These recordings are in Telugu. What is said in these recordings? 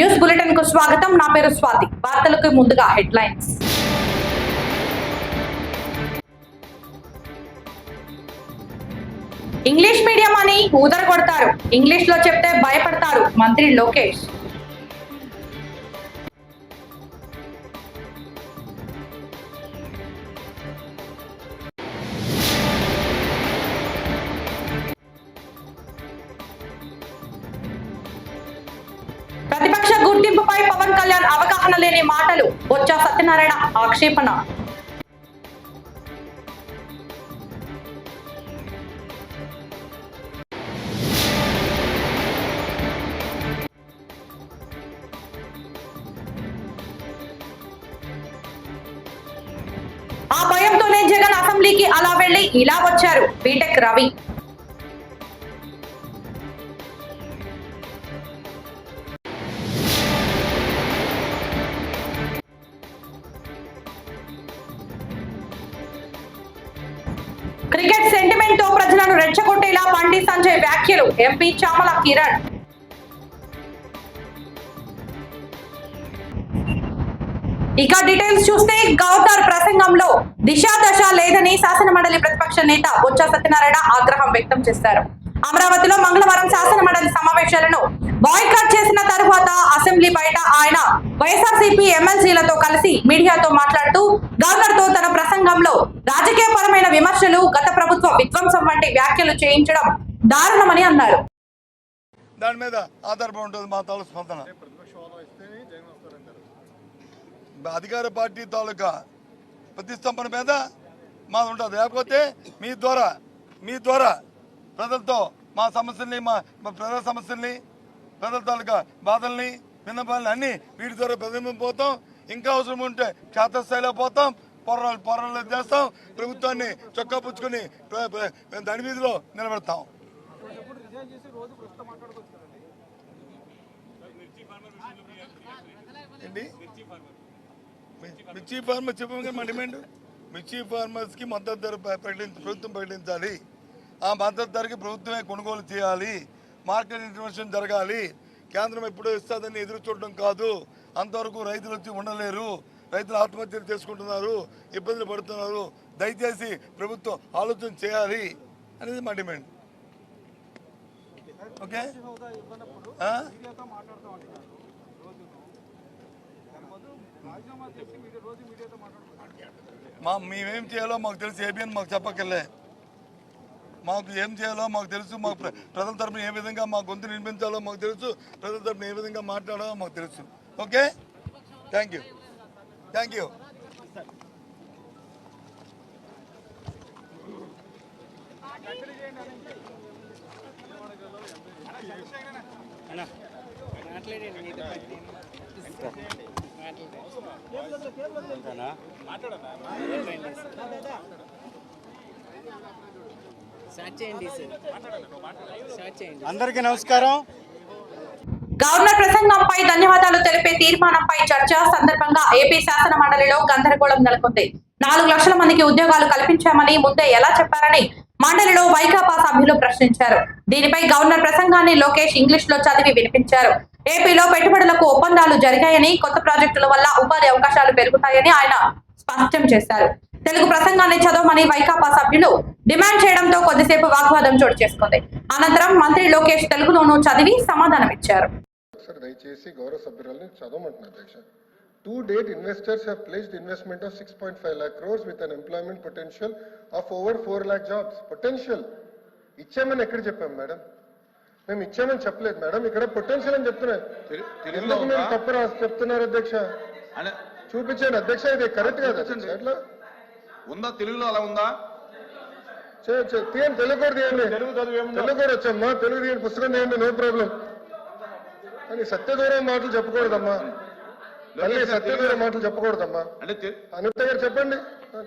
న్యూస్ బులెటిన్కు స్వాగతం. నా పేరు స్వాతి. వార్తలకు ముందుగా హెడ్లైన్స్. ఇంగ్లీష్ మీడియం అని ఊదర కొడతారు ఇంగ్లీష్లో చెప్తే భయపడతారు మంత్రి లోకేష్. సత్యనారాయణ ఆక్షేపణ. ఆ భయంతోనే జగన్ అసెంబ్లీకి అలా వెళ్ళి ఇలా వచ్చారు బీటెక్ రవి. ఎంపీ చామల కిరణ్. ఇక డీటెయిల్స్ చూస్తే గవర్నర్ ప్రసంగంలో దిశా దశ లేదని శాసన మండలి ప్రతిపక్ష నేత బొత్స సత్యనారాయణ ఆగ్రహం వ్యక్తం చేశారు. అమరావతిలో మంగళవారం శాసన మండలి సమావేశాలను బాయ్కాట్ చేసిన తరువాత అసెంబ్లీ బయట ఆయన వైఎస్ఆర్సీపీ ఎమ్మెల్సీలతో కలిసి మీడియాతో మాట్లాడుతూ గవర్నర్తో తన ప్రసంగంలో రాజకీయపరమైన విమర్శలు గత ప్రభుత్వ విధ్వంసం వంటి వ్యాఖ్యలు చేయించడం దారుణమని అన్నారు. దాని మీద ఆధారపడి ఉంటుంది మా తాలూకు స్పందన. అధికార పార్టీ తాలూకా ప్రతిష్టంభన మీద మాది ఉంటుంది. లేకపోతే మీ ద్వారా మీ ద్వారా ప్రజలతో మా సమస్యల్ని మా మా ప్రజల సమస్యల్ని ప్రజల తాలూకా బాధల్ని విన్నపాలని అన్ని వీటి ద్వారా ప్రతిబింబిపోతాం ఇంకా అవసరం ఉంటే క్షేత్రస్థాయిలో పోతాం. పొరలు పోరాలు చేస్తాం. ప్రభుత్వాన్ని చొక్కా పుచ్చుకొని దాని వీధిలో నిలబెడతాం. ఏంటి? మిర్చి ఫార్మర్. చెప్పగా మా డిమాండ్? మిర్చి ఫార్మర్స్కి మద్దతు ధర ప్ర- ప్రకటించ ప్రభుత్వం ప్రకటించాలి. ఆ మద్దతు ధరకి ప్రభుత్వమే కొనుగోలు చేయాలి. మార్కెట్ ఇంటర్వెన్షన్ జరగాలి. కేంద్రం ఎప్పుడో ఇస్తుందని ఎదురు చూడడం కాదు. అంతవరకు రైతులు వచ్చి ఉండలేరు. రైతులు ఆత్మహత్యలు చేసుకుంటున్నారు. ఇబ్బందులు పడుతున్నారు. దయచేసి ప్రభుత్వం ఆలోచన చేయాలి అనేది మా డిమాండ్. ఓకే? మా మేమేం చేయాలో మాకు తెలుసు ఏబిఎన్ మాకు చెప్పక్కర్లే. మాకు ఏం చేయాలో మాకు తెలుసు మాకు ప్ర- ప్రజల తరపున ఏ విధంగా మా గొంతు నిర్మించాలో మాకు తెలుసు ప్రజల తరపున ఏ విధంగా మాట్లాడాలో మాకు తెలుసు. Okay? Thank you thank you అందరికీ నమస్కారం. గవర్నర్ ప్రసంగంపై ధన్యవాదాలు తెలిపే తీర్మానంపై చర్చ సందర్భంగా ఏపీ శాసన మండలిలో గందరగోళం నెలకొంది. నాలుగు లక్షల మందికి ఉద్యోగాలు కల్పించామని ముందే ఎలా చెప్పారని మండలిలో వైకాపా సభ్యులు ప్రశ్నించారు. దీనిపై గవర్నర్ ప్రసంగాన్ని లోకేష్ ఇంగ్లీష్లో చదివి వినిపించారు. ఏపీలో పెట్టుబడులకు ఒప్పందాలు జరిగాయని కొత్త ప్రాజెక్టుల వల్ల ఉపాధి అవకాశాలు పెరుగుతాయని ఆయన స్పష్టం చేశారు. తెలుగు ప్రసంగాన్ని చదవమని వైకాపా సభ్యులు డిమాండ్ చేయడంతో కొద్దిసేపు వాగ్వాదం చోటు చేసుకుంది. అనంతరం మంత్రి లోకేష్ తెలుగులోనూ చదివి సమాధానం ఇచ్చారు దయచేసి గౌరవ సభ్యురాలని చదవమంటున్నారు అధ్యక్ష to date investors have placed investment of six point five lakh crores with an employment potential of over four lakh jobs potential ఇచ్చామని ఎక్కడ చెప్పాం మేడం? మేము ఇచ్చామని చెప్పలేదు మేడం. ఇక్కడ పొటెన్షియల్ అని మీరు ఉందా? తప్పు రాసి చెప్తున్నారు అధ్యక్ష? చూపించండి అధ్యక్ష ఇది కరెక్ట్ కాదు ఎట్లా? ఉందా? తెలుగులో అలా ఉందా? తీయండి తెలుగు కూడా తీయండి. తెలుగు కూడా వచ్చమ్మా తెలుగు తీయండి పుస్తకం తీయండి నో ప్రాబ్లం. కానీ సత్యదూరం మాటలు చెప్పకూడదమ్మా. మళ్ళీ సత్యదూరం మాటలు చెప్పకూడదమ్మా. అంటే అనిత గారు చెప్పండి.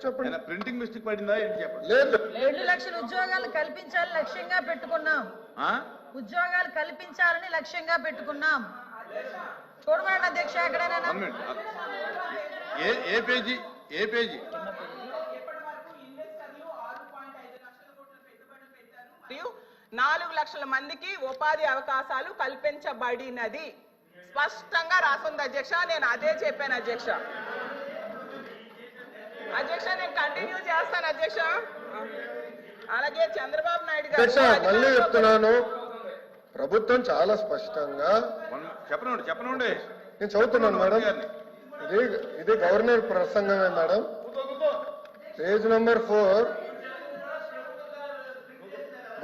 చెప్పండి. ప్రింటింగ్ మిస్టేక్ పడిందా ఏంటి చెప్పండి. లేదు. రెండు లక్షల ఉద్యోగాలు కల్పించాలని లక్ష్యంగా పెట్టుకున్నాం. ఆ? ఉద్యోగాలు కల్పించాలని లక్ష్యంగా పెట్టుకున్నాం. చూడమండి అధ్యక్ష ఎక్కడైనా. ఏ పేజీ? ఏ పేజీ? నాలుగు లక్షల మందికి ఉపాధి అవకాశాలు కల్పించబడినది. స్పష్టంగా రాసుంది అధ్యక్ష. నేను అదే చెప్పాను అధ్యక్ష. అధ్యక్ష నేను కంటిన్యూ చేస్తాను అధ్యక్ష. అలాగే చంద్రబాబు నాయుడు గారు మళ్ళీ చెప్తున్నాను. ప్రభుత్వం చాలా స్పష్టంగా చెప్పనండి చెప్పనండి. నేను చదువుతున్నాను మేడం. ఇది ఇది గవర్నర్ ప్రసంగమే మేడం. Page number four.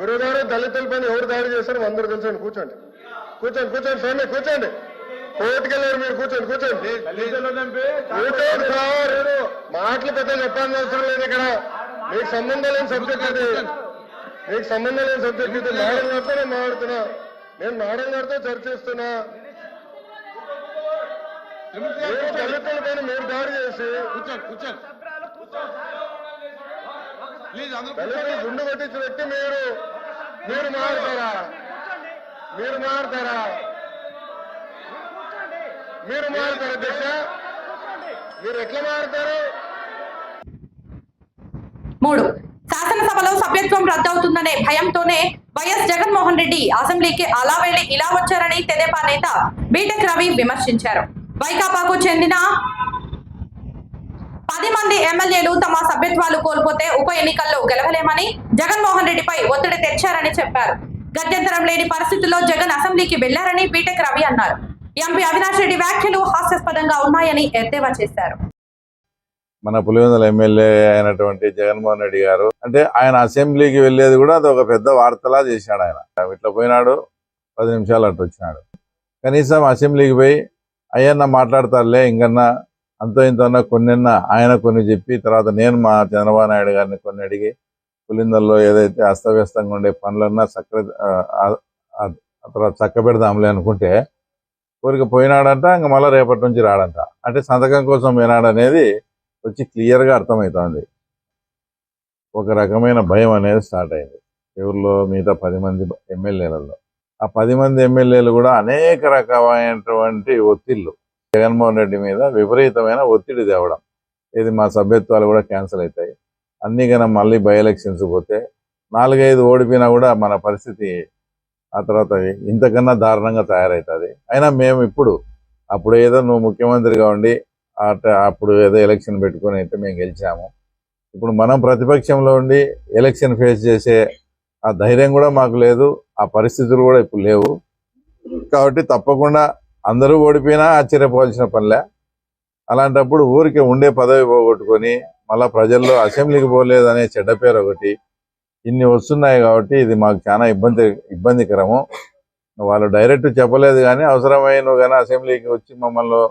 గురుగారు దళితులపైన ఎవరు దాడి చేశారో అందరూ తెలుసండి కూర్చోండి. కూర్చోండి కూర్చోండి స్వామి కూర్చోండి. కోర్టుకెళ్ళారు మీరు కూర్చోండి కూర్చోండి. కూర్చోండి సార్. మాటలు పెద్ద చెప్పాల్సిన అవసరం లేదు ఇక్కడ. మీకు సంబంధం లేని సబ్జెక్ట్ ఇది. మీకు సంబంధం లేని సబ్జెక్ట్ ఇది. మేడం గారితో నేను మాట్లాడుతున్నా. నేను మేడం గారితో చర్చిస్తున్నా మీరు మీరు దాడి చేసి దళితులు గుండు కొట్టించిన వ్యక్తి మీరు. మీరు మారుతారా? మీరు మారుతారా? మీరు మారుతారు అధ్యక్ష. మీరు ఎట్లా మారుతారు? మూడు. శాసనసభలో సభ్యత్వం రద్దవుతుందనే భయంతోనే వైఎస్ జగన్మోహన్ రెడ్డి అసెంబ్లీకి అలా వెళ్ళి ఇలా వచ్చారని తెదేపా నేత బీటెక్ రవి విమర్శించారు. వైకాపాకు చెందిన పది మంది ఎమ్మెల్యేలు తమ సభ్యత్వాలు కోల్పోతే ఉప ఎన్నికల్లో గెలవలేమని జగన్మోహన్ రెడ్డిపై ఒత్తిడి తెచ్చారని చెప్పారు. గత్యంతరం లేని పరిస్థితుల్లో జగన్ అసెంబ్లీకి వెళ్ళారని బీటెక్ రవి అన్నారు. ఎంపీ అవినాష్ రెడ్డి వ్యాఖ్యలు హాస్యాస్పదంగా ఉన్నాయని ఎద్దేవా చేశారు. మన పులివెందుల ఎమ్మెల్యే అయినటువంటి జగన్మోహన్ రెడ్డి గారు అంటే ఆయన అసెంబ్లీకి వెళ్ళేది కూడా అది ఒక పెద్ద వార్తలా చేశాడు ఆయన. ఇట్లా పోయినాడు పది నిమిషాలు అటు వచ్చినాడు. కనీసం అసెంబ్లీకి పోయి అయ్యన్న మాట్లాడతారులే ఇంకన్నా అంతో ఇంతో కొన్నిన్న ఆయన కొన్ని చెప్పి తర్వాత నేను మా చంద్రబాబు నాయుడు గారిని కొన్ని అడిగి పులిందల్లో ఏదైతే అస్తవ్యస్తంగా ఉండే పనులన్నా చక్క తర్వాత చక్క పెడదాంలే అనుకుంటే ఊరికి పోయినాడంట ఇంక మళ్ళీ రేపటి నుంచి రాడంట. అంటే సంతకం కోసం పోయినాడు అనేది వచ్చి క్లియర్గా అర్థమవుతోంది. ఒక రకమైన భయం అనేది స్టార్ట్ అయింది. ఎవరిలో మిగతా పది మంది ఎమ్మెల్యేలలో. ఆ పది మంది ఎమ్మెల్యేలు కూడా అనేక రకమైనటువంటి ఒత్తిళ్ళు. జగన్మోహన్ రెడ్డి మీద విపరీతమైన ఒత్తిడి తేవడం. ఇది మా సభ్యత్వాలు కూడా క్యాన్సిల్ అవుతాయి. అన్ని కన్నా మళ్ళీ బై ఎలక్షన్స్ పోతే నాలుగైదు ఓడిపోయినా కూడా మన పరిస్థితి ఆ తర్వాత ఇంతకన్నా దారుణంగా తయారవుతుంది అయినా మేము ఇప్పుడు అప్పుడు ఏదో నువ్వు ముఖ్యమంత్రిగా ఉండి అట- అప్పుడు ఏదో ఎలక్షన్ పెట్టుకొని అయితే మేము గెలిచాము. ఇప్పుడు మనం ప్రతిపక్షంలో ఉండి ఎలక్షన్ ఫేస్ చేసే ఆ ధైర్యం కూడా మాకు లేదు ఆ పరిస్థితులు కూడా ఇప్పుడు లేవు. కాబట్టి తప్పకుండా అందరూ ఓడిపోయినా ఆశ్చర్యపోవాల్సిన పనిలే. అలాంటప్పుడు ఊరికి ఉండే పదవి పోగొట్టుకొని మళ్ళీ ప్రజల్లో అసెంబ్లీకి పోలేదనే చెడ్డ పేరు ఒకటి ఇన్ని వస్తున్నాయి కాబట్టి ఇది మాకు చాలా ఇబ్బంది ఇబ్బందికరము. వాళ్ళు డైరెక్ట్ చెప్పలేదు కానీ అవసరమైన కానీ అసెంబ్లీకి వచ్చి మమ్మల్ని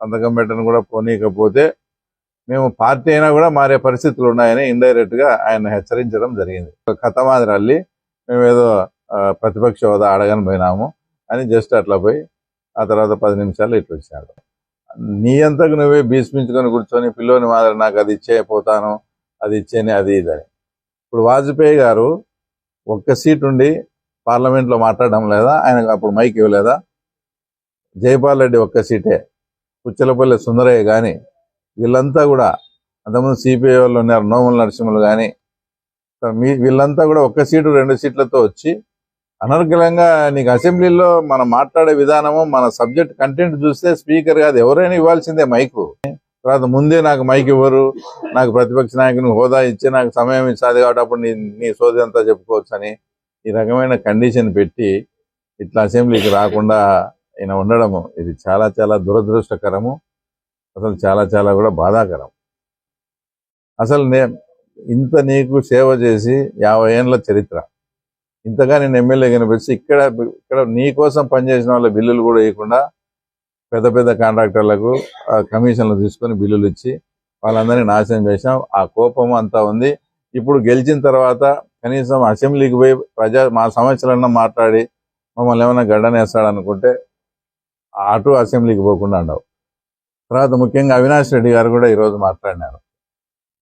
సంతకం పెట్టను కూడా పోనీయకపోతే మేము పార్టీ అయినా కూడా మారే పరిస్థితులు ఉన్నాయని ఇండైరెక్ట్గా ఆయన హెచ్చరించడం జరిగింది. ఒక కథ మాదిరి అల్లి మేము ఏదో ప్రతిపక్ష హోదా అడగని పోయినాము అని జస్ట్ అట్లా పోయి ఆ తర్వాత పది నిమిషాలు ఇట్లా వచ్చాడు. నీ అంతకు నువ్వే భీష్మించుకొని కూర్చొని పిల్లోని మాదిరి నాకు అది ఇచ్చే పోతాను అది ఇచ్చేని అది ఇదని. ఇప్పుడు వాజ్పేయి గారు ఒక్క సీట్ ఉండి పార్లమెంట్లో మాట్లాడడం లేదా? ఆయనకు అప్పుడు మైక్ ఇవ్వలేదా? జైపాల్ రెడ్డి ఒక్క సీటే. పుచ్చలపల్లి సుందరయ్య కానీ వీళ్ళంతా కూడా అంతకుముందు సిపిఐ వాళ్ళు ఉన్నారు నోముల నరసింహులు కానీ మీ వీళ్ళంతా కూడా ఒక్క సీటు రెండు సీట్లతో వచ్చి అనర్గలంగా నీకు అసెంబ్లీలో మనం మాట్లాడే విధానము మన సబ్జెక్ట్ కంటెంట్ చూస్తే స్పీకర్ కాదు ఎవరైనా ఇవ్వాల్సిందే మైకు. తర్వాత ముందే నాకు మైక్ ఇవ్వరు నాకు ప్రతిపక్ష నాయకుని హోదా ఇచ్చి నాకు సమయం ఇచ్చాది కాబట్టి అప్పుడు నీ నీ సోది అంతా చెప్పుకోవచ్చు అని ఈ రకమైన కండిషన్ పెట్టి ఇట్లా అసెంబ్లీకి రాకుండా ఈయన ఉండడము ఇది చాలా చాలా దురదృష్టకరము అసలు చాలా చాలా కూడా బాధాకరం. అసలు నే ఇంత నీకు సేవ చేసి యాభై ఏళ్ళ చరిత్ర ఇంతగా నేను ఎమ్మెల్యే కనిపించి ఇక్కడ ఇక్కడ నీ కోసం పనిచేసిన వాళ్ళ బిల్లులు కూడా వేయకుండా పెద్ద పెద్ద కాంట్రాక్టర్లకు కమిషన్లు తీసుకొని బిల్లులు ఇచ్చి వాళ్ళందరినీ నాశనం చేసాం ఆ కోపం అంతా ఉంది. ఇప్పుడు గెలిచిన తర్వాత కనీసం అసెంబ్లీకి పోయి ప్రజా మా సమస్యలన్నా మాట్లాడి మమ్మల్ని ఏమైనా గడ్డనేస్తాడనుకుంటే అటు అసెంబ్లీకి పోకుండా ఉండవు తర్వాత ముఖ్యంగా అవినాష్ రెడ్డి గారు కూడా ఈరోజు మాట్లాడినారు.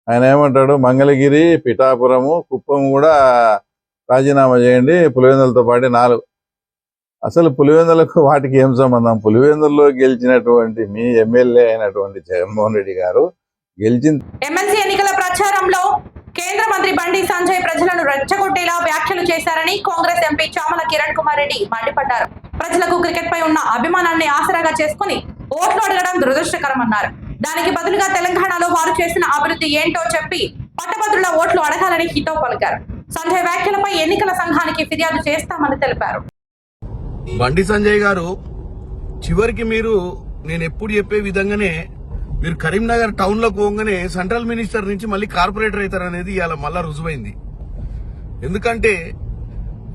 ఆయన ఏమంటాడు? మంగళగిరి పిఠాపురము కుప్పం కూడా రాజీనామా చేయండి. పులివెందులతో పాటు నాలుగు అసలు పులివెందులకు వాటికి ఏం సంబంధం? పులివెందుల్లో గెలిచినటువంటి మీ ఎమ్మెల్యే అయినటువంటి జగన్మోహన్ రెడ్డి గారు గెలిచిన ఎమ్మెల్సీ ఎన్నికల ప్రచారంలో కేంద్ర మంత్రి బండి సంజయ్ ప్రజలను రెచ్చగొట్టేలా వ్యాఖ్యలు చేశారని కాంగ్రెస్ ఎంపీ చామల కిరణ్ కుమార్ రెడ్డి మండిపడ్డారు. ప్రజలకు క్రికెట్ పై ఉన్న అభిమానాన్ని ఆసరాగా చేసుకుని ఓట్లు అడగడం దురదృష్టకరమన్నారు. దానికి బదులుగా తెలంగాణలో వారు చేసిన అభివృద్ధి ఏంటో చెప్పి పట్టభద్రుల ఓట్లు అడగాలని హితో పలికారు. సంజయ్ వ్యాఖ్యలపై ఎన్నికల సంఘానికి ఫిర్యాదు చేస్తామని తెలిపారు. బండి సంజయ్ గారు చివరికి మీరు నేను ఎప్పుడు చెప్పే విధంగానే మీరు కరీంనగర్ టౌన్లో పోగానే సెంట్రల్ మినిస్టర్ నుంచి మళ్ళీ కార్పొరేటర్ అవుతారు అనేది ఇవాళ మళ్ళా రుజువైంది. ఎందుకంటే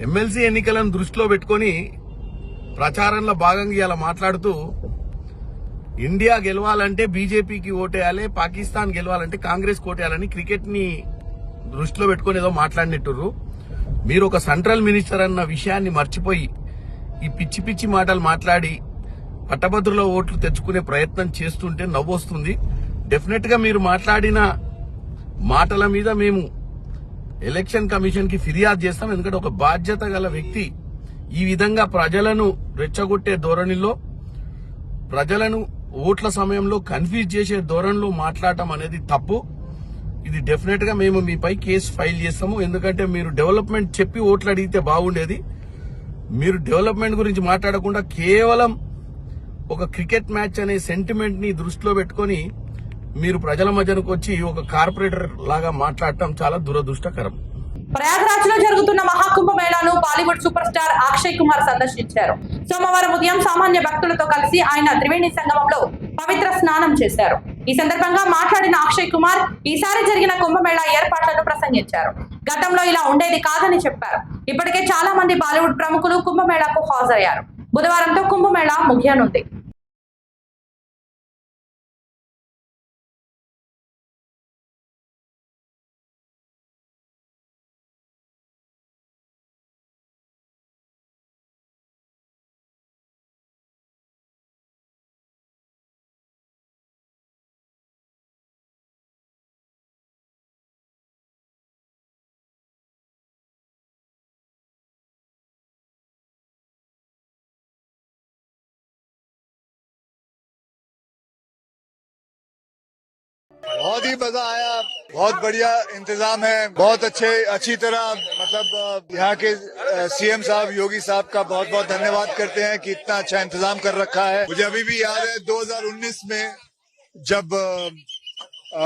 ఎమ్మెల్సీ ఎన్నికలను దృష్టిలో పెట్టుకొని ప్రచారంలో భాగంగా ఇవాళ మాట్లాడుతూ ఇండియా గెలవాలంటే బీజేపీకి ఓటేయాలి పాకిస్తాన్ గెలవాలంటే కాంగ్రెస్ ఓటేయాలని క్రికెట్ని దృష్టిలో పెట్టుకొని ఏదో మాట్లాడినట్టుర్రు. మీరు ఒక సెంట్రల్ మినిస్టర్ అన్న విషయాన్ని మర్చిపోయి ఈ పిచ్చి పిచ్చి మాటలు మాట్లాడి పట్టభద్రుల ఓట్లు తెచ్చుకునే ప్రయత్నం చేస్తుంటే నవ్వొస్తుంది. డెఫినెట్గా మీరు మాట్లాడిన మాటల మీద మేము ఎలక్షన్ కమిషన్కి ఫిర్యాదు చేస్తాం. ఎందుకంటే ఒక బాధ్యత గల వ్యక్తి ఈ విధంగా ప్రజలను రెచ్చగొట్టే ధోరణిలో ప్రజలను ఓట్ల సమయంలో కన్ఫ్యూజ్ చేసే ధోరణిలో మాట్లాడటం అనేది తప్పు. ఇది డెఫినెట్గా మేము మీపై కేసు ఫైల్ చేస్తాము. ఎందుకంటే మీరు డెవలప్మెంట్ చెప్పి ఓట్లు అడిగితే బాగుండేది. మీరు డెవలప్మెంట్ గురించి మాట్లాడకుండా కేవలం ఒక క్రికెట్ మ్యాచ్ అనే సెంటిమెంట్ని దృష్టిలో పెట్టుకొని మీరు ప్రజల మధ్యనకు వచ్చి ఒక కార్పొరేటర్ లాగా మాట్లాడటం చాలా దురదృష్టకరం. ప్రయాగ్రాజ్లో జరుగుతున్న Mahakumbh మేళాను Bollywood super star Akshay Kumar సందర్శించారు. సోమవారం ఉదయం సామాన్య భక్తులతో కలిసి ఆయన త్రివేణి సంగమంలో పవిత్ర స్నానం చేశారు. ఈ సందర్భంగా మాట్లాడిన అక్షయ్ కుమార్ ఈసారి జరిగిన కుంభమేళా ఏర్పాట్లను ప్రసంగించారు. గతంలో ఇలా ఉండేది కాదని చెప్పారు. ఇప్పటికే చాలా మంది బాలీవుడ్ ప్రముఖులు కుంభమేళాకు హాజరయ్యారు. బుధవారంతో కుంభమేళా ముగియనుంది. बहुत ही मज़ा आया। बहुत बढ़िया इंतज़ाम है। बहुत अच्छे अच्छी तरह मतलब यहाँ के सीएम साहब योगी साहब का बहुत बहुत धन्यवाद करते हैं कि इतना अच्छा इंतज़ाम कर रखा है। मुझे अभी भी याद है 2019 में जब अ,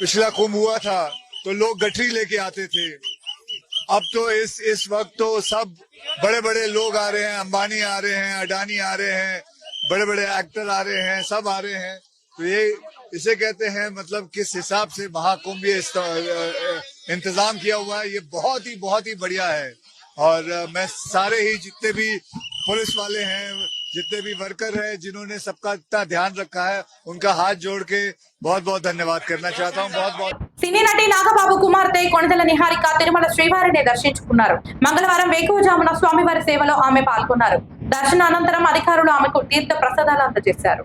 पिछला कुंभ हुआ था तो लोग गठरी लेके आते थे। अब तो इस इस वक्त तो सब बड़े बड़े लोग आ रहे हैं अंबानी आ रहे हैं अडानी आ रहे हैं बड़े बड़े एक्टर आ रहे हैं सब आ रहे हैं। तो ये इसे कहते हैं मतलब किस हिसाब से महाकुंभ ये इस- अ, अ, इंतजाम किया हुआ है ये बहुत ही बहुत ही बढ़िया है और अ, मैं सारे ही जितने भी पुलिस वाले हैं जितने भी वर्कर हैं जिन्होंने सबका इतना ध्यान रखा है उनका हाथ जोड़ के बहुत बहुत धन्यवाद करना चाहता हूँ बहुत बहुत సినీ నటి నాగబాబు కుమార్తె కొణిదెల నిహారిక తిరుమల శ్రీవారిని దర్శించుకున్నారు మంగళవారం వేకువజామున స్వామివారి సేవలో ఆమె పాల్గొన్నారు దర్శన అనంతరం అధికారులు ఆమెకు తీర్థ ప్రసాదాలు అందజేశారు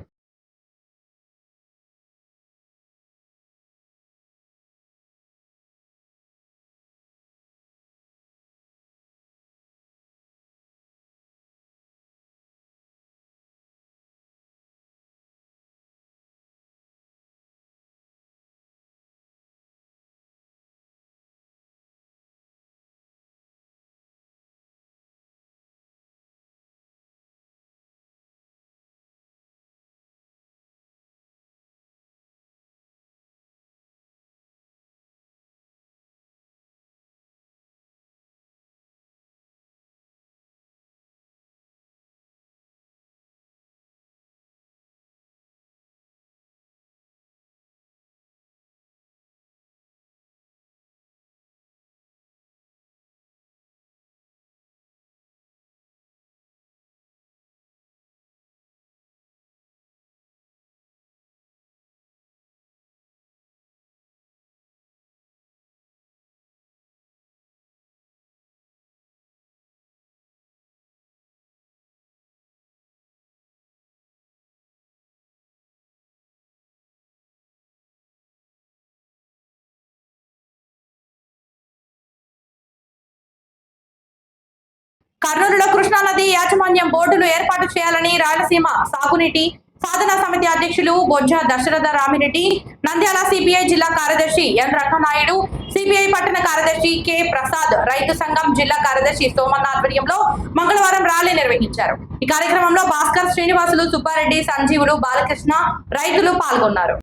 కర్నూలులో కృష్ణానది యాజమాన్యం బోర్డులు ఏర్పాటు చేయాలని రాయలసీమ సాగునీటి సాధనా సమితి అధ్యక్షులు బొజ్జ దశరథ రామిరెడ్డి నంద్యాల సిపిఐ జిల్లా కార్యదర్శి ఎన్ రంగనాయుడు సిపిఐ పట్టణ కార్యదర్శి కె ప్రసాద్ రైతు సంఘం జిల్లా కార్యదర్శి సోమన్న ఆధ్వర్యంలో మంగళవారం ర్యాలీ నిర్వహించారు. ఈ కార్యక్రమంలో భాస్కర్ శ్రీనివాసులు సుబ్బారెడ్డి సంజీవులు బాలకృష్ణ రైతులు పాల్గొన్నారు.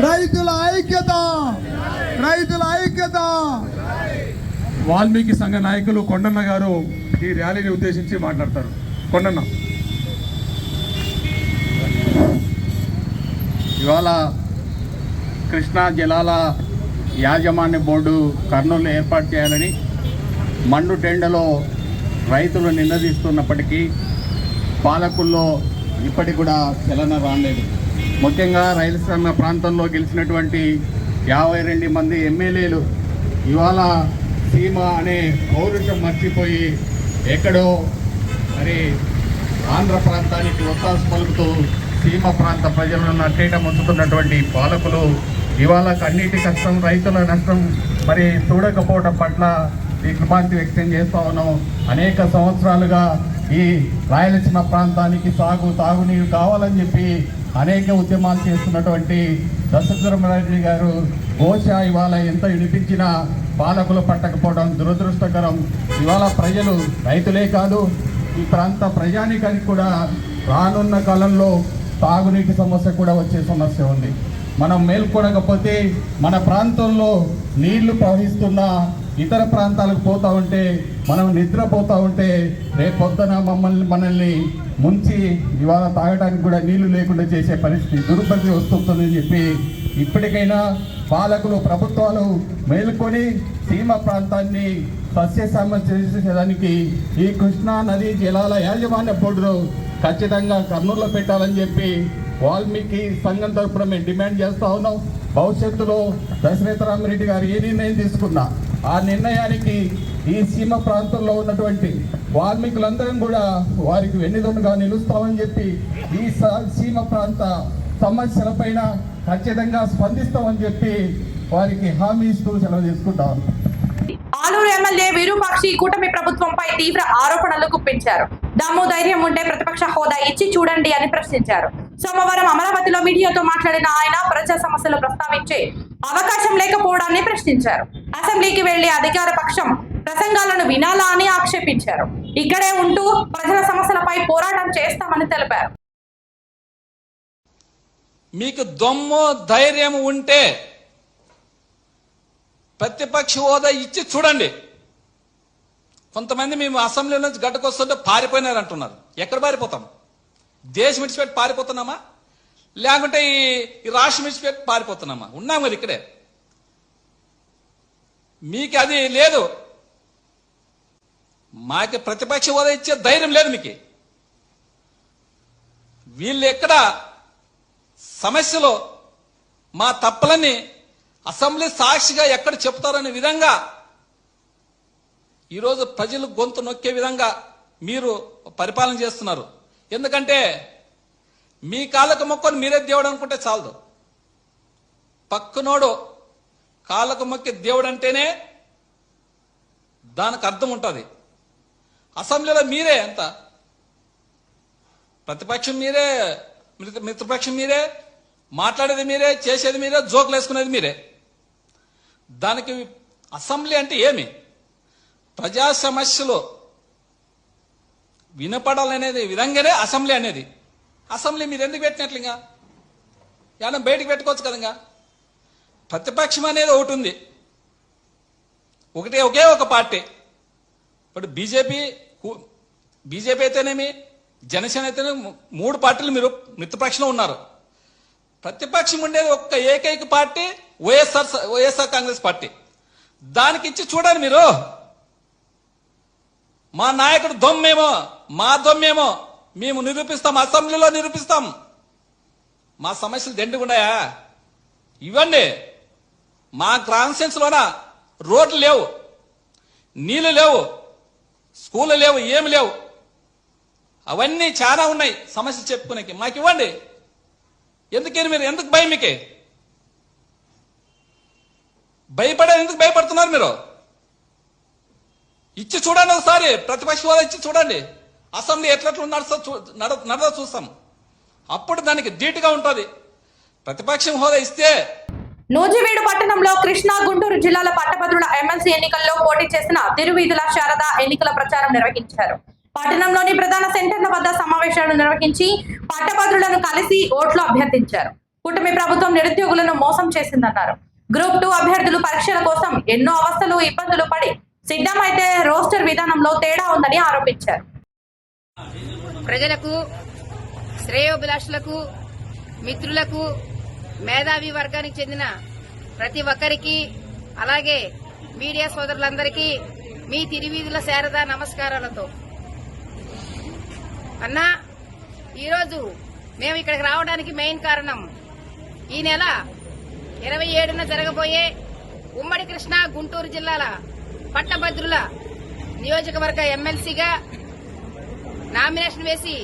రైతుల ఐక్యత! రైతుల ఐక్యత! వాల్మీకి సంఘ నాయకులు కొండన్న గారు ఈ ర్యాలీని ఉద్దేశించి మాట్లాడతారు. కొండన్న. ఇవాళ కృష్ణా జలాల యాజమాన్య బోర్డు కర్నూలు ఏర్పాటు చేయాలని మండు టెండలో రైతులు నినదిస్తున్నప్పటికీ పాలకుల్లో ఇప్పటికి కూడా చలన రాలేదు. ముఖ్యంగా రైలసీమ ప్రాంతంలో గెలిచినటువంటి యాభై రెండు మంది ఎమ్మెల్యేలు ఇవాళ సీమ అనే పౌరుషం మర్చిపోయి ఎక్కడో మరి ఆంధ్ర ప్రాంతానికి ఒత్తాసు పలుకుతూ సీమ ప్రాంత ప్రజలను నట్టేట ముంచుతున్నటువంటి పాలకులు ఇవాళ కన్నీటి కష్టం రైతుల నష్టం మరి చూడకపోవడం పట్ల దిగ్భ్రాంతి వ్యక్తం చేస్తూ ఉన్నాం. అనేక సంవత్సరాలుగా ఈ రాయలసీమ ప్రాంతానికి సాగు తాగునీరు కావాలని చెప్పి అనేక ఉద్యమాలు చేస్తున్నటువంటి దశరథరెడ్డి గారు బహుశా ఇవాళ ఎంత వినిపించినా పాలకులు పట్టకపోవడం దురదృష్టకరం. ఇవాళ ప్రజలు రైతులే కాదు ఈ ప్రాంత ప్రజానికానికి కూడా రానున్న కాలంలో తాగునీటి సమస్య కూడా వచ్చే సమస్య ఉంది. మనం మేల్కొనకపోతే మన ప్రాంతంలో నీళ్ళు ప్రవహిస్తున్నా ఇతర ప్రాంతాలకు పోతూ ఉంటే మనం నిద్రపోతూ ఉంటే రేపొద్దున మమ్మల్ని మనల్ని ముంచి ఇవాళ తాగడానికి కూడా నీళ్ళు లేకుండా చేసే పరిస్థితి దుర్పతి వస్తుందని చెప్పి ఇప్పటికైనా పాలకులు ప్రభుత్వాలు మేలుకొని సీమ ప్రాంతాన్ని సస్యశ్యామం చేసేదానికి ఈ కృష్ణా నదీ జలాల యాజమాన్య బోర్డును ఖచ్చితంగా కర్నూలులో పెట్టాలని చెప్పి వాల్మీకి సంఘం తరఫున మేము డిమాండ్ చేస్తూ ఉన్నాం. భవిష్యత్తులో దశరథరామరెడ్డి గారు ఏ నిర్ణయం తీసుకున్నా ఆ నిర్ణయానికి ఈ సీమ ప్రాంతంలో ఉన్నటువంటి వాల్మీకులందరం కూడా వారికి వెన్నుదన్నుగా నిలుస్తామని చెప్పి ఈ స- సీమ ప్రాంత సమస్యలపైన ఖచ్చితంగా స్పందిస్తామని చెప్పి వారికి హామీ ఇస్తూ సెలవు తీసుకుంటాం ఆలూరు ఎమ్మెల్యే విరూపాక్షి కూటమి ప్రభుత్వంపై తీవ్ర ఆరోపణలు గుప్పించారు. దమ్ము ధైర్యం ఉంటే ప్రతిపక్ష హోదా ఇచ్చి చూడండి అని ప్రశ్నించారు. సోమవారం అమరావతిలో మీడియాతో మాట్లాడిన ఆయన ప్రజా సమస్యలు ప్రస్తావించే అవకాశం లేకపోవడాన్ని ప్రశ్నించారు. అసెంబ్లీకి వెళ్ళి అధికార పక్షం ప్రసంగాలను వినాలా అని ఆక్షేపించారు. ఇక్కడే ఉంటూ ప్రజల సమస్యలపై పోరాటం చేస్తామని తెలిపారు. మీకు దొమ్ము ధైర్యం ఉంటే ప్రతిపక్ష హోదా ఇచ్చి చూడండి. కొంతమంది మేము అసెంబ్లీ నుంచి గడ్డకొస్తుంటే పారిపోయినారు అంటున్నారు ఎక్కడ పారిపోతాం? దేశం విడిచిపెట్టి పారిపోతున్నామా? లేకుంటే ఈ రాష్ట్రం విడిచిపెట్టి పారిపోతున్నామా? ఉన్నాం కదా ఇక్కడే. మీకు అది లేదు. మాకు ప్రతిపక్ష హోదా ఇచ్చే ధైర్యం లేదు మీకు. వీళ్ళు ఎక్కడ సమస్యలో మా తప్పులని అసెంబ్లీ సాక్షిగా ఎక్కడ చెప్తారనే విధంగా ఈరోజు ప్రజలు గొంతు నొక్కే విధంగా మీరు పరిపాలన చేస్తున్నారు. ఎందుకంటే మీ కాళ్ళకు మొక్కను మీరే దేవుడు అనుకుంటే చాలదు. పక్కనోడు కాళ్ళకు మొక్కి దేవుడు అంటేనే దానికి అర్థం ఉంటుంది. అసెంబ్లీలో మీరే ఎంత? ప్రతిపక్షం మీరే మిత్రపక్షం మీరే మాట్లాడేది మీరే చేసేది మీరే జోకులు వేసుకునేది మీరే. దానికి అసెంబ్లీ అంటే ఏమి? ప్రజా సమస్యలు వినపడాలనేది విధంగానే అసెంబ్లీ అనేది. అసెంబ్లీ మీరు ఎందుకు పెట్టినట్లు ఇంకా? ఏమన్నా బయటకు పెట్టుకోవచ్చు కదా ఇంకా ప్రతిపక్షం అనేది ఒకటి ఉంది. ఒకటే ఒకే ఒక పార్టీ. ఇప్పుడు బీజేపీ బీజేపీ అయితేనేమి జనసేన అయితేనే మూడు పార్టీలు మీరు మిత్రపక్షంలో ఉన్నారు. ప్రతిపక్షం ఉండేది ఒక్క ఏకైక party YSR YSR Congress party. దానికి ఇచ్చి చూడండి మీరు. మా నాయకుడు దొమ్మేమో. మా దొమ్మేమో మేము నిరూపిస్తాం అసెంబ్లీలో నిరూపిస్తాం. మా సమస్యలు దండుగున్నాయా ఇవ్వండి. మా కాన్స్టిట్యూన్సీలోన రోడ్లు లేవు నీళ్ళు లేవు స్కూళ్ళు లేవు ఏమి లేవు. అవన్నీ చాలా ఉన్నాయి సమస్య చెప్పుకునేకి. మాకు ఇవ్వండి. ఎందుకని మీరు? ఎందుకు భయం మీకే? భయపడే ఎందుకు భయపడుతున్నారు మీరు? ఇచ్చి చూడండి ఒకసారి. ప్రతిపక్ష వాళ్ళు ఇచ్చి చూడండి. అసెంబ్లీ ఎట్లట్లు నడుస్తా చూ నడ చూస్తాం. అప్పుడు దానికి ధీటుగా ఉంటుంది. ప్రతిపక్షం హోదా ఇస్తే నూజివీడు పట్టణంలో కృష్ణా గుంటూరు జిల్లాల పట్టభద్రుల ఎమ్మెల్సీ ఎన్నికల్లో పోటీ చేసిన తిరువీధుల శారద ఎన్నికల ప్రచారం నిర్వహించారు. పట్టణంలోని ప్రధాన సెంటర్ల వద్ద సమావేశాలు నిర్వహించి పట్టభద్రులను కలిసి ఓట్లు అభ్యర్థించారు. కూటమి ప్రభుత్వం నిరుద్యోగులను మోసం చేసిందన్నారు. గ్రూప్ టూ అభ్యర్థులు పరీక్షల కోసం ఎన్నో అవస్థలు ఇబ్బందులు పడి సిద్ధమైతే రోస్టర్ విధానంలో తేడా ఉందని ఆరోపించారు. ప్రజలకు శ్రేయోభిలాషులకు మిత్రులకు మేధావి వర్గానికి చెందిన ప్రతి ఒక్కరికి అలాగే మీడియా సోదరులందరికీ మీ తిరువీధుల శారద నమస్కారాలతో. అన్నా ఈరోజు మేము ఇక్కడికి రావడానికి మెయిన్ కారణం ఈ నెల ఇరవై ఏడున జరగబోయే ఉమ్మడి కృష్ణా గుంటూరు జిల్లాల పట్టభద్రుల నియోజకవర్గ ఎమ్మెల్సీగా నామినేషన్ వేసి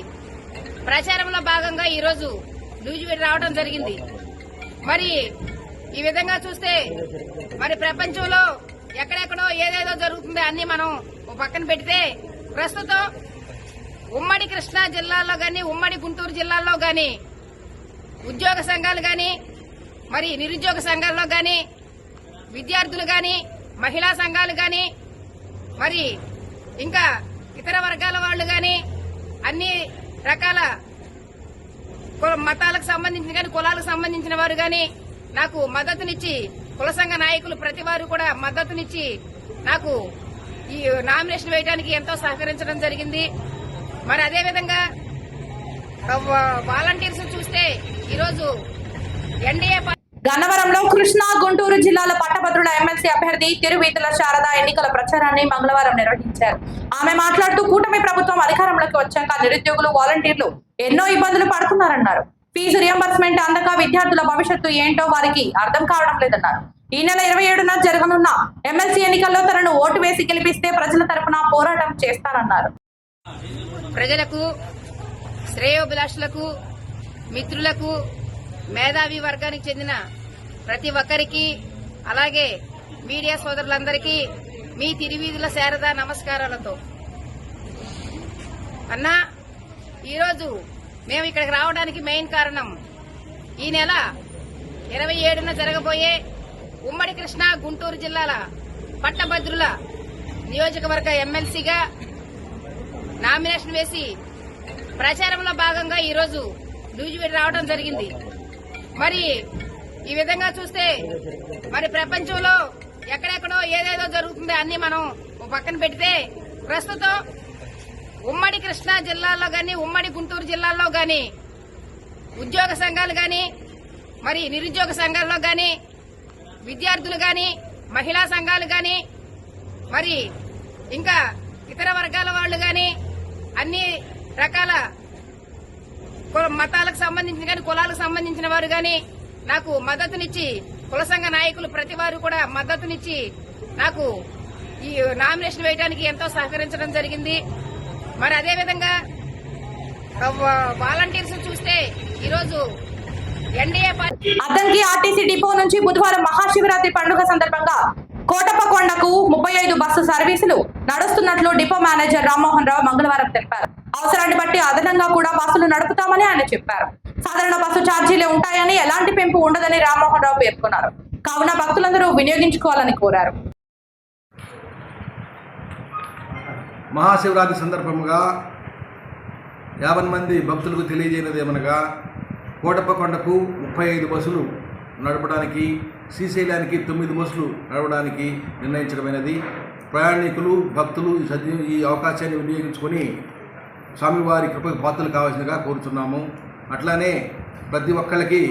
ప్రచారంలో భాగంగా ఈరోజు నూజివీడు రావడం జరిగింది. మరి ఈ విధంగా చూస్తే మరి ప్రపంచంలో ఎక్కడెక్కడో ఏదేదో జరుగుతుందో అన్ని మనం పక్కన పెడితే ప్రస్తుతం ఉమ్మడి కృష్ణా జిల్లాలో గాని ఉమ్మడి గుంటూరు జిల్లాలో గాని ఉద్యోగ సంఘాలు గాని మరి నిరుద్యోగ సంఘాల్లో గాని విద్యార్థులు గాని మహిళా సంఘాలు గాని మరి ఇంకా ఇతర వర్గాల వాళ్ళు గాని అన్ని రకాల మతాలకు సంబంధించిన కానీ కులాలకు సంబంధించిన వారు కానీ నాకు మద్దతునిచ్చి కుల సంఘ నాయకులు ప్రతి వారు కూడా మద్దతునిచ్చి నాకు ఈ నామినేషన్ వేయడానికి ఎంతో సహకరించడం జరిగింది. మరి అదేవిధంగా వాలంటీర్స్ చూస్తే ఈరోజు ఎన్డీఏ గన్నవరంలో కృష్ణా గుంటూరు జిల్లాల పట్టభద్రుల ఎమ్మెల్సీ అభ్యర్థి తిరువీతుల శారద ఎన్నికల ప్రచారాన్ని మంగళవారం నిర్వహించారు. ఆమె మాట్లాడుతూ కూటమి ప్రభుత్వం అధికారంలోకి వచ్చాక నిరుద్యోగులు వాలంటీర్లు ఎన్నో ఇబ్బందులు పడుతున్నారన్నారు. ఫీజు రియంబర్స్మెంట్ అందక విద్యార్థుల భవిష్యత్తు ఏంటో వారికి అర్థం కావడం లేదన్నారు. ఈ నెల ఇరవై ఏడున జరగనున్న ఎమ్మెల్సీ ఎన్నికల్లో తనను ఓటు వేసి గెలిపిస్తే ప్రజల తరపున పోరాటం చేస్తానన్నారు. ప్రజలకు శ్రేయోభిలాషులకు మిత్రులకు మేధావి వర్గానికి చెందిన ప్రతి ఒక్కరికి అలాగే మీడియా సోదరులందరికీ మీ తిరువీధుల శారదా నమస్కారాలతో. అన్నా ఈరోజు మేము ఇక్కడికి రావడానికి మెయిన్ కారణం ఈ నెల ఇరవై ఏడున జరగబోయే ఉమ్మడి కృష్ణా గుంటూరు జిల్లాల పట్టభద్రుల నియోజకవర్గ ఎమ్మెల్సీగా నామినేషన్ వేసి ప్రచారంలో భాగంగా ఈరోజు నూజివీడు రావడం జరిగింది. మరి ఈ విధంగా చూస్తే మరి ప్రపంచంలో ఎక్కడెక్కడో ఏదేదో జరుగుతుంది అన్ని మనం పక్కన పెడితే ప్రస్తుతం ఉమ్మడి కృష్ణా జిల్లాలో గాని ఉమ్మడి గుంటూరు జిల్లాలో గాని ఉద్యోగ సంఘాలు గాని మరి నిరుద్యోగ సంఘాల్లో గాని విద్యార్థులు గాని మహిళా సంఘాలు గాని మరి ఇంకా ఇతర వర్గాల వాళ్ళు గాని అన్ని రకాల మతాలకు సంబంధించిన కానీ కులాలకు సంబంధించిన వారు కానీ నాకు మద్దతునిచ్చి కుల సంఘ నాయకులు ప్రతి వారు కూడా మద్దతునిచ్చి నాకు ఈ నామినేషన్ వేయడానికి ఎంతో సహకరించడం జరిగింది. మరి అదేవిధంగా వాలంటీర్స్ చూస్తే ఈరోజు ఎన్డీఏ అద్దంకి ఆర్టీసీ డిపో నుంచి బుధవారం మహాశివరాత్రి పండుగ సందర్భంగా కోటప్పకొండకు ముప్పై ఐదు బస్సు సర్వీసులు నడుస్తున్నట్లు డిపో మేనేజర్ రామ్మోహన్ రావు మంగళవారం తెలిపారు. అవసరాన్ని బట్టి అదనంగా కూడా బస్సులు నడుపుతామని ఆయన చెప్పారు. సాధారణ బస్సు ఛార్జీలే ఉంటాయని ఎలాంటి పెంపు ఉండదని రామ్మోహన్ రావు పేర్కొన్నారు. కావున భక్తులందరూ వినియోగించుకోవాలని కోరారు. మహాశివరాత్రి సందర్భముగా యాభై మంది భక్తులకు తెలియజేయనది ఏమనగా కోటప్పకొండకు ముప్పై ఐదు బస్సులు నడపడానికి శ్రీశైలానికి తొమ్మిది బస్సులు నడపడానికి నిర్ణయించడమైనది. ప్రయాణికులు భక్తులు ఈ సద్వి ఈ అవకాశాన్ని వినియోగించుకొని స్వామివారి కృపకు పాత్రలు కావాల్సిందిగా కోరుతున్నాము అట్లానే ప్రతి ఒక్కళ్ళకి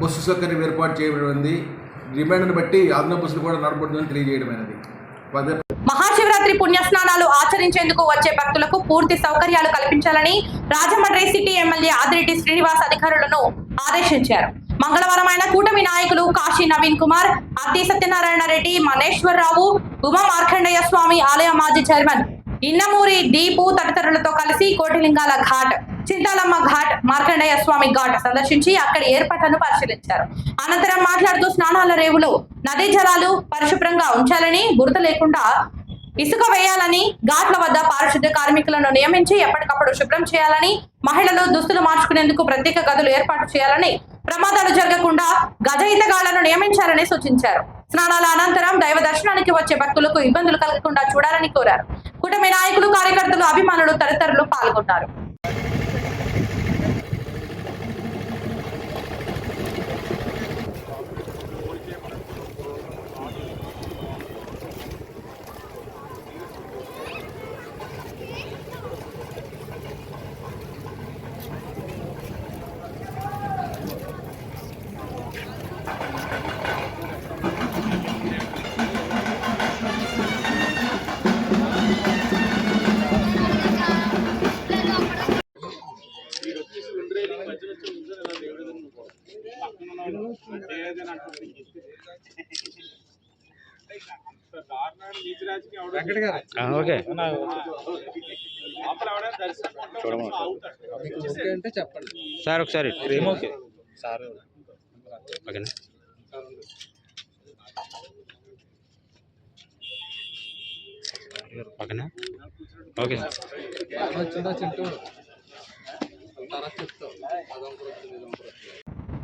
బస్సు సౌకర్యం ఏర్పాటు చేయబడింది. డిమాండ్ని బట్టి అదన బస్సులు కూడా నడపడుతుందని తెలియజేయడమైనది. మహాశివరాత్రి పుణ్యస్నానాలు ఆచరించేందుకు వచ్చే భక్తులకు పూర్తి సౌకర్యాలు కల్పించాలని రాజమండ్రి సిటీ ఎమ్మెల్యే ఆదిరెడ్డి శ్రీనివాస్ అధికారులను ఆదేశించారు. మంగళవారం ఆయన కూటమి నాయకులు కాశీ నవీన్ కుమార్ అత్తి సత్యనారాయణ రెడ్డి మనేశ్వరరావు ఉమా మార్కండయ్య స్వామి ఆలయ మాజీ చైర్మన్ ఇన్నమూరి దీపు తదితరులతో కలిసి కోటిలింగాల ఘాట్ చింతాలమ్మ ఘాట్ మార్కండేయ స్వామి ఘాట్ సందర్శించి అక్కడి ఏర్పాట్లను పరిశీలించారు. అనంతరం మాట్లాడుతూ స్నానాల రేవులు నదీ జలాలు పరిశుభ్రంగా ఉంచాలని బురద లేకుండా ఇసుక వేయాలని ఘాట్ల వద్ద పారిశుద్ధ్య కార్మికులను నియమించి ఎప్పటికప్పుడు శుభ్రం చేయాలని మహిళలు దుస్తులు మార్చుకునేందుకు ప్రత్యేక గదులు ఏర్పాటు చేయాలని ప్రమాదాలు జరగకుండా గజ ఈతగాళ్ళను నియమించాలని సూచించారు. స్నానాల అనంతరం దైవ దర్శనానికి వచ్చే భక్తులకు ఇబ్బందులు కలగకుండా చూడాలని కోరారు. కూటమి నాయకులు కార్యకర్తలు అభిమానులు తదితరులు పాల్గొన్నారు. ఓకే. సార్ ఒకసారి ఓకే. ఓకేనా ఓకేనా? ఓకే. సార్